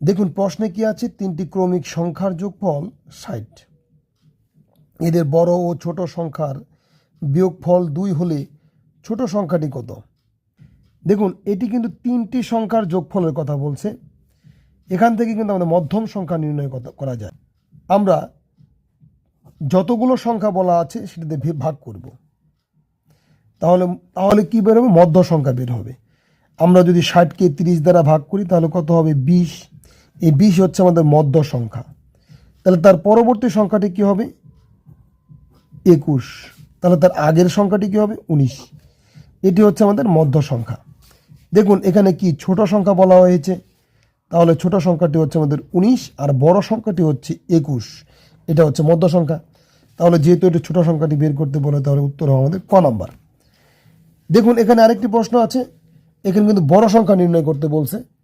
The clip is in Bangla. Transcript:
দেখুন, প্রশ্নে কি আছে? তিনটি ক্রমিক সংখ্যার যোগফল ষাট। এদের বড় ও ছোট সংখ্যার বিয়োগফল দুই হলে ছোট সংখ্যাটি কত? দেখুন, এটি কিন্তু তিনটি সংখ্যার যোগফলের কথা বলছে। এখান থেকে কিন্তু আমাদের মধ্যম সংখ্যা নির্ণয় করা যায়। আমরা যতগুলো সংখ্যা বলা আছে, সেটাতে ভাগ করব। তাহলে তাহলে কি বের হবে? মধ্য সংখ্যা বের হবে। আমরা যদি ষাটকে তিরিশ দ্বারা ভাগ করি, তাহলে কত হবে? বিশ। এই বিশ হচ্ছে আমাদের মধ্য সংখ্যা। তাহলে তার পরবর্তী সংখ্যাটি কি হবে? একুশ। তাহলে তার আগের সংখ্যাটি কি হবে? উনিশ। এটি হচ্ছে আমাদের মধ্য সংখ্যা। দেখুন, এখানে কি ছোট সংখ্যা বলা হয়েছে? তাহলে ছোট সংখ্যাটি হচ্ছে আমাদের উনিশ আর বড় সংখ্যাটি হচ্ছে একুশ। এটা হচ্ছে মধ্য সংখ্যা। তাহলে যেহেতু এটা ছোট সংখ্যাটি বের করতে বলে, তাহলে উত্তর হবে আমাদের ক নাম্বার। দেখুন, এখানে আরেকটি প্রশ্ন আছে। এখানে কিন্তু বড় সংখ্যা নির্ণয় করতে বলছে।